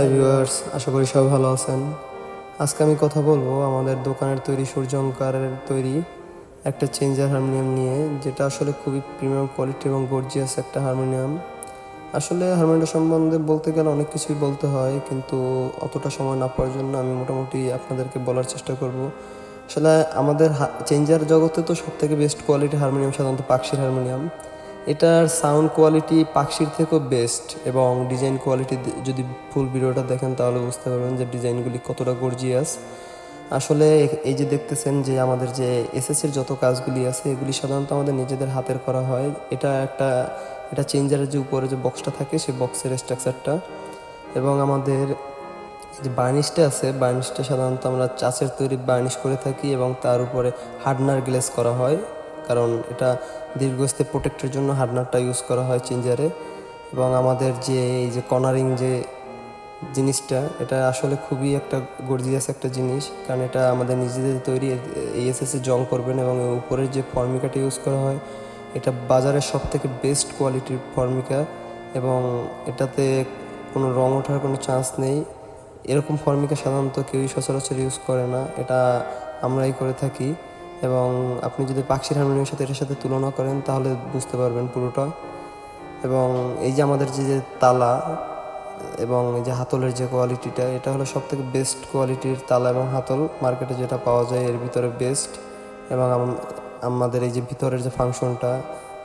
Hi viewers আশা করি সবাই ভালো আছেন। আজকে আমি কথা বলব আমাদের দোকানের তৈরি সূর্যঙ্কারের তৈরি একটা চেঞ্জার হারমোনিয়াম নিয়ে, যেটা আসলে খুবই প্রিমিয়াম কোয়ালিটি এবং গর্জিয়াস একটা হারমোনিয়াম। আসলে হারমোনিয়াম সম্বন্ধে বলতে গেলে অনেক কিছুই বলতে হয়, কিন্তু অতটা সময় না পাওয়ার জন্য আমি মোটামুটি আপনাদেরকে বলার চেষ্টা করব। আসলে আমাদের চেঞ্জার জগতে তো সব থেকে বেস্ট কোয়ালিটি হারমোনিয়াম সাধারণত পাকশির হারমোনিয়াম। এটার সাউন্ড কোয়ালিটি পাখির থেকেও বেস্ট এবং ডিজাইন কোয়ালিটি যদি ফুল ভিডিওটা দেখেন তাহলে বুঝতে পারবেন যে ডিজাইনগুলি কতটা গর্জিয়াস আসলে এই যে দেখতেছেন যে আমাদের যে এসএসের যত কাজগুলি আছে, এগুলি সাধারণত আমাদের নিজেদের হাতের করা হয়। এটা একটা, এটা চেঞ্জারের যে উপরে যে বক্সটা থাকে সেই বক্সের স্ট্রাকচারটা এবং আমাদের যে বার্নিশটা আছে বার্নিশটা সাধারণত আমরা চাষের তৈরি বার্নিশ করে থাকি এবং তার উপরে হার্ডনার গ্লেস করা হয়। কারণ এটা দীর্ঘস্থায়ী প্রোটেক্টের জন্য হার্ডনারটা ইউজ করা হয় চেঞ্জারে এবং আমাদের যে এই যে কর্নারিং যে জিনিসটা, এটা আসলে খুবই একটা গর্জিয়াস একটা জিনিস। কারণ এটা আমাদের নিজেদের তৈরি এএসএসে জং করবেন এবং উপরের যে ফর্মিকাটা ইউজ করা হয়, এটা বাজারের সব থেকে বেস্ট কোয়ালিটির ফর্মিকা এবং এটাতে কোনো রং ওঠার কোনো চান্স নেই। এরকম ফর্মিকা সাধারণত কেউই সচরাচর ইউজ করে না। এটা আমরাই করে থাকি। এবং আপনি যদি পাখির হারমোনিয়ামের সাথে এটার সাথে তুলনা করেন, তাহলে বুঝতে পারবেন পুরোটা। এবং এই যে আমাদের যে তালা এবং এই যে হাতলের যে কোয়ালিটিটা এটা হলো সব থেকে বেস্ট কোয়ালিটির তালা এবং হাতল। মার্কেটে যেটা পাওয়া যায়, এর ভিতরে বেস্ট এবং আমাদের এই যে ভিতরের যে ফাংশনটা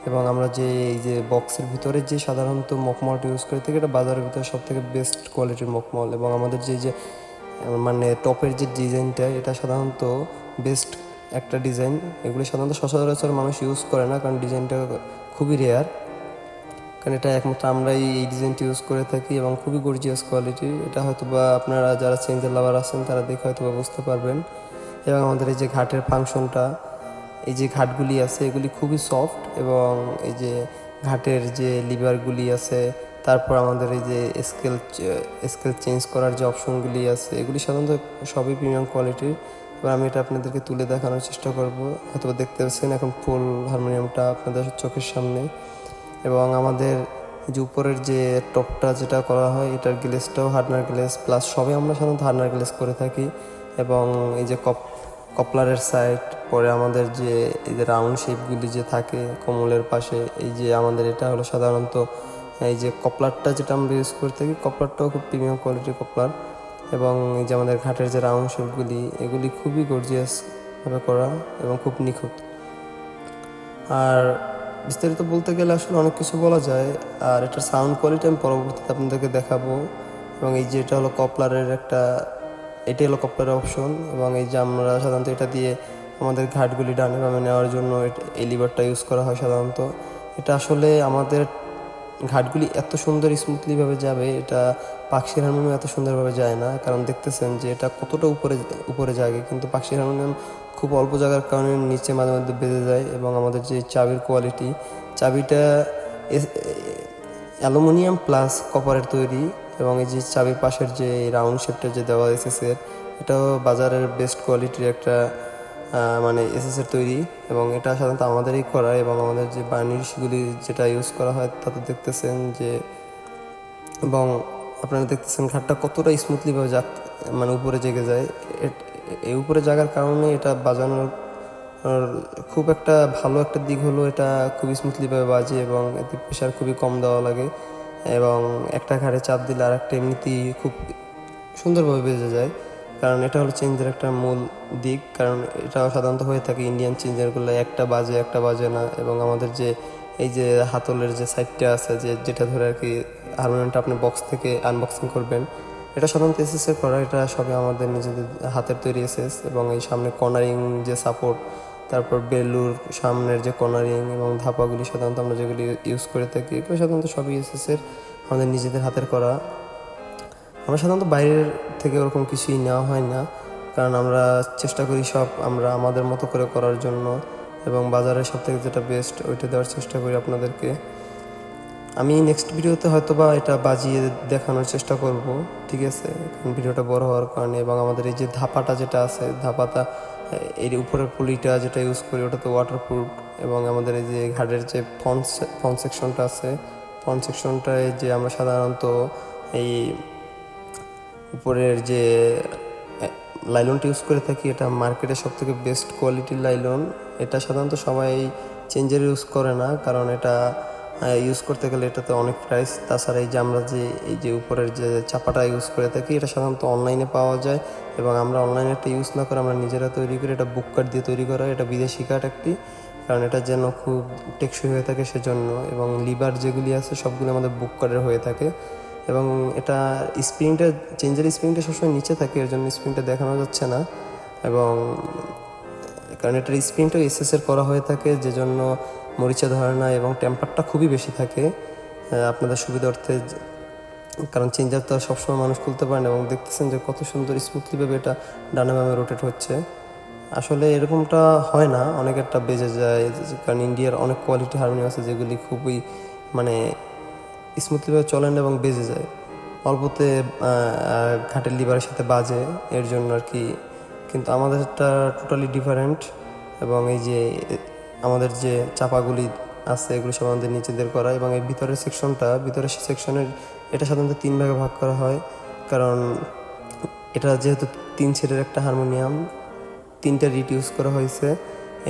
এবং আমরা যে, এই যে বক্সের ভিতরে যে সাধারণত মকমলটা ইউজ করে থাকি এটা বাজারের ভিতরে সব থেকে বেস্ট কোয়ালিটির মকমল এবং আমাদের যে যে মানে টপের যে ডিজাইনটা এটা সাধারণত বেস্ট একটা ডিজাইন, এগুলি সাধারণত সচরাচর মানুষ ইউজ করে না, কারণ ডিজাইনটা খুবই রেয়ার কারণ এটা একমাত্র আমরাই এই ডিজাইনটি ইউজ করে থাকি এবং খুবই গর্জিয়াস কোয়ালিটি এটা হয়তো বা আপনারা যারা চেঞ্জের লাভার আছেন, তারা দেখে হয়তো বা বুঝতে পারবেন। এবং আমাদের এই যে ঘাটের ফাংশনটা এই যে ঘাটগুলি আছে, এগুলি খুবই সফট এবং এই যে ঘাটের যে লিভারগুলি আছে, তারপর আমাদের এই যে স্কেল স্কেল চেঞ্জ করার যে অপশনগুলি আছে, এগুলি সাধারণত সবই প্রিমিয়াম কোয়ালিটির এবার আমি এটা আপনাদেরকে তুলে দেখানোর চেষ্টা করব। হয়তো দেখতে পাচ্ছেন এখন ফুল হারমোনিয়ামটা আপনাদের চোখের সামনে এবং আমাদের যে উপরের যে টপটা যেটা করা হয়, এটার গ্লেসটাও হার্ডনার গ্লেস, প্লাস সবই আমরা সাধারণত হার্ডনার গ্লেস করে থাকি এবং এই যে কপ, কপলারের সাইড, পরে আমাদের যে এই যে রাউন্ড শেপগুলি যে থাকে কোমলের পাশে, এই যে আমাদের এটা হলো সাধারণত এই যে কপলারটা যেটা আমরা ইউজ করে থাকি, কপলারটাও খুব প্রিমিয়াম কোয়ালিটির কপলার। এবং এই যে আমাদের ঘাটের যে রাউন্ড শেপগুলি, এগুলি খুবই গর্জিয়াসভাবে করা এবং খুব নিখুঁত। আর বিস্তারিত বলতে গেলে আসলে অনেক কিছু বলা যায়, আর এটার সাউন্ড কোয়ালিটি আমি পরবর্তীতে আপনাদেরকে দেখাবো। এবং এই যে এটা হলো কপলারের একটা এটাই হলো কপলারের অপশন এবং এই যে আমরা সাধারণত এটা দিয়ে আমাদের ঘাটগুলি ডানে বামে নেওয়ার জন্য এই লিভারটা ইউজ করা হয় সাধারণত। এটা আসলে আমাদের ঘাটগুলি এত সুন্দর স্মুথলিভাবে যাবে, এটা পাখির হারমোনিয়াম এত সুন্দরভাবে যায় না, কারণ দেখতেছেন যে এটা কতটা উপরে উপরে জাগে, কিন্তু পাখির হারমোনিয়াম খুব অল্প জায়গার কারণে নিচে মাঝে মধ্যে বেঁধে যায় এবং আমাদের যে চাবির কোয়ালিটি চাবিটা অ্যালুমিনিয়াম প্লাস কপারের তৈরি এবং এই যে চাবির পাশের যে রাউন্ড শেপটা যে দেওয়া এসএসের এটাও বাজারের বেস্ট কোয়ালিটির একটা মানে এসএসের তৈরি এবং এটা সাধারণত আমাদেরই করা এবং আমাদের যে বার্নিশগুলি যেটা ইউজ করা হয় তাতে দেখতেছেন যে এবং আপনারা দেখতেছেন ঘাটটা কতটা স্মুথলিভাবে যা মানে উপরে জেগে যায়। এই উপরে জাগার কারণে এটা বাজানোর খুব একটা ভালো একটা দিক হলো এটা খুবই স্মুথলিভাবে বাজে এবং এতে প্রেশার খুবই কম দেওয়া লাগে এবং একটা ঘাড়ে চাপ দিলে আর একটা এমনিতেই খুব সুন্দরভাবে বেজে যায়। কারণ এটা হলো চেঞ্জের একটা মূল দিক, কারণ এটা সাধারণত হয়ে থাকে ইন্ডিয়ান চেঞ্জারগুলো একটা বাজে একটা বাজে না। এবং আমাদের যে, এই যে হাতলের যে সাইডটা আছে, যে, যেটা ধরে আর কি হারমোনিয়ামটা আপনি বক্স থেকে আনবক্সিং করবেন, এটা সাধারণত এসএস করা, এটা সবই আমাদের নিজেদের হাতের তৈরি এসএস এবং এই সামনে কর্নারিং যে সাপোর্ট তারপর বেলুর সামনের যে কর্নারিং এবং ধাপাগুলি সাধারণত আমরা যেগুলি ইউজ করে থাকি, এগুলো সাধারণত সবই এসএস এর আমাদের নিজেদের হাতের করা। আমরা সাধারণত বাইরের থেকে ওরকম কিছুই নেওয়া হয় না। কারণ আমরা চেষ্টা করি সব আমরা আমাদের মতো করে করার জন্য এবং বাজারে সব থেকে যেটা বেস্ট ওইটা দেওয়ার চেষ্টা করি আপনাদেরকে। আমি নেক্সট ভিডিওতে হয়তো বা এটা বাজিয়ে দেখানোর চেষ্টা করব, ঠিক আছে? কারণ ভিডিওটা বড় হওয়ার কারণে এবং আমাদের এই যে ধাপাটা যেটা আছে, ধাপাটা, এর উপরের পুলিটা যেটা ইউজ করি ওটা তো ওয়াটারপ্রুফ এবং আমাদের এই যে ঘাটের যে ফন ফন সেকশনটা আছে ফন সেকশনটায় যে আমরা সাধারণত এই উপরের যে লাইলনটা ইউজ করে থাকি, এটা মার্কেটে সব থেকে বেস্ট কোয়ালিটির লাইলন। এটা সাধারণত সবাই চেঞ্জের ইউজ করে না, কারণ এটা ইউজ করতে গেলে এটাতে অনেক প্রাইস তাছাড়া এই যে আমরা যে, এই যে উপরের যে চাপাটা ইউজ করে থাকি, এটা সাধারণত অনলাইনে পাওয়া যায়। এবং আমরা অনলাইনে একটা ইউজ না করে আমরা নিজেরা তৈরি করি, এটা বুক কার্ড দিয়ে তৈরি করা এটা বিদেশি কাঠ একটি, কারণ এটা যেন খুব টেকসই হয়ে থাকে সেজন্য। এবং লিভার যেগুলি আছে, সবগুলো আমাদের বুক কার্ডের হয়ে থাকে। এবং এটা স্প্রিংটা চেঞ্জের স্প্রিংটা সবসময় নিচে থাকে, এর জন্য স্প্রিংটা দেখানো যাচ্ছে না। এবং, কারণ এটার স্প্রিংটা এসএস এর করা হয়ে থাকে যে জন্য মরিচা ধরে না এবং টেম্পারটা খুবই বেশি থাকে। আপনাদের সুবিধার্থে, কারণ চেঞ্জার তো সবসময় মানুষ খুলতে পারে না এবং দেখতেছেন যে কত সুন্দর স্মুথলিভাবে এটা ডানে বামে রোটেট হচ্ছে। আসলে এরকমটা হয় না, অনেকেরটা বেজে যায়, কারণ ইন্ডিয়ার অনেক কোয়ালিটি হারমোনিয়াম আছে যেগুলি খুবই মানে স্মুথলিভাবে চলে না এবং বেজে যায়। অল্পতে ঘাটের লিভারের সাথে বাজে, এর জন্য আর কি। কিন্তু আমাদেরটা টোটালি ডিফারেন্ট এবং এই যে, আমাদের যে চাপাগুলি আছে, এগুলো সব আমাদের নিজেদের করা এবং এই ভিতরের সেকশনটা ভিতরের সেকশনের এটা সাধারণত তিন ভাগে ভাগ করা হয়। কারণ এটা যেহেতু তিন ছেলের একটা হারমোনিয়াম তিনটা রিট ইউজ করা হয়েছে।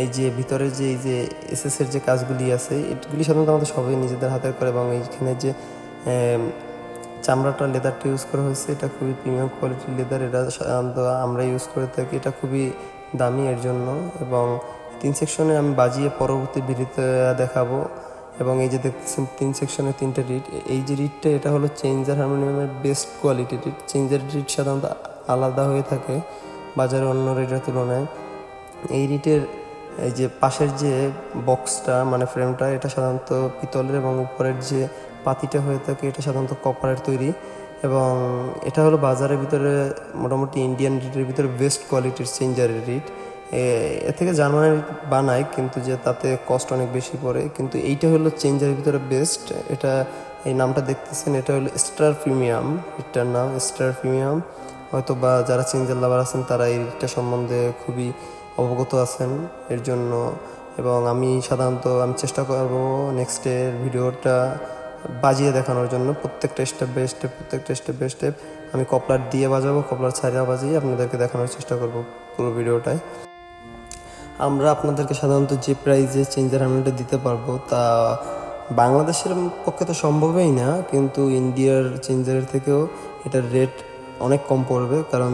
এই যে ভিতরে যে, এই যে এসএস এর যে কাজগুলি আছে, এগুলি সাধারণত আমাদের সবাই নিজেদের হাতের করে এবং এইখানে যে চামড়াটা লেদারটা ইউজ করা হয়েছে, এটা খুবই প্রিমিয়াম কোয়ালিটির লেদার, এটা সাধারণত আমরা ইউজ করে থাকি, এটা খুবই দামি এর জন্য এবং তিন সেকশনে আমি বাজিয়ে পরবর্তী ভিডিওতে দেখাবো এবং এই যে দেখতেছেন তিন সেকশনে তিনটে রিট এই যে রিটটা এটা হলো changer হারমোনিয়ামের best quality reed changer reed সাধারণত আলাদা হয়ে থাকে বাজারে অন্য রিটের তুলনায়। এই রিটের এই যে পাশের যে বক্সটা মানে ফ্রেমটা, এটা সাধারণত পিতলের এবং উপরের যে পাতিটা হয়ে থাকে, এটা সাধারণত কপারের তৈরি। এবং এটা হলো বাজারের ভিতরে মোটামুটি ইন্ডিয়ান রিটের ভিতরে বেস্ট কোয়ালিটির চেঞ্জারের রিট। এর থেকে জার্মানের বানায়, কিন্তু যে তাতে কস্ট অনেক বেশি পড়ে। কিন্তু এইটা হলো চেঞ্জারের ভিতরে বেস্ট এটা, এই নামটা দেখতেছেন, এটা হলো স্টার প্রিমিয়াম রিটটার নাম স্টার প্রিমিয়াম হয়তো বা যারা চেঞ্জার লাভার আছেন, তারা এই রিটটা সম্বন্ধে খুবই অবগত আছেন এর জন্য। এবং আমি সাধারণত, আমি চেষ্টা করব নেক্সটের ভিডিওটা বাজিয়ে দেখানোর জন্য। প্রত্যেকটা স্টেপ বাই স্টেপ প্রত্যেকটা স্টেপ বাই স্টেপ আমি কপলার দিয়ে বাজাবো কপলার ছাড়িয়ে বাজিয়ে আপনাদেরকে দেখানোর চেষ্টা করব পুরো ভিডিওটায়। আমরা আপনাদেরকে সাধারণত যে প্রাইজে চেঞ্জার হারমোনিয়ামটা দিতে পারব তা বাংলাদেশের পক্ষে তো সম্ভবই না। কিন্তু ইন্ডিয়ার চেঞ্জারের থেকেও এটার রেট অনেক কম পড়বে। কারণ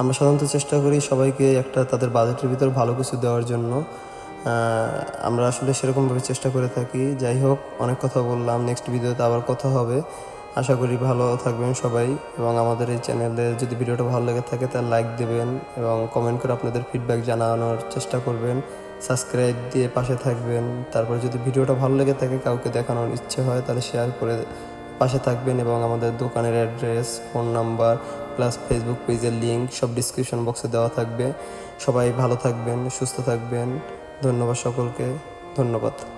আমরা সাধারণত চেষ্টা করি সবাইকে একটা তাদের বাজেটের ভিতর ভালো কিছু দেওয়ার জন্য। আমরা আসলে সেরকমভাবে চেষ্টা করে থাকি। যাই হোক, অনেক কথা বললাম। নেক্সট ভিডিওতে আবার কথা হবে। আশা করি ভালো থাকবেন সবাই। এবং আমাদের এই চ্যানেলে যদি ভিডিওটা ভালো লেগে থাকে, তাহলে লাইক দেবেন এবং কমেন্ট করে আপনাদের ফিডব্যাক জানানোর চেষ্টা করবেন। সাবস্ক্রাইব দিয়ে পাশে থাকবেন। তারপর যদি ভিডিওটা ভালো লেগে থাকে, কাউকে দেখানোর ইচ্ছে হয়, তাহলে শেয়ার করে পাশে থাকবেন এবং আমাদের দোকানের address phone number plus Facebook পেজের লিঙ্ক সব ডিসক্রিপশন বক্সে দেওয়া থাকবে। সবাই ভালো থাকবেন, সুস্থ থাকবেন। ধন্যবাদ সকলকে। ধন্যবাদ।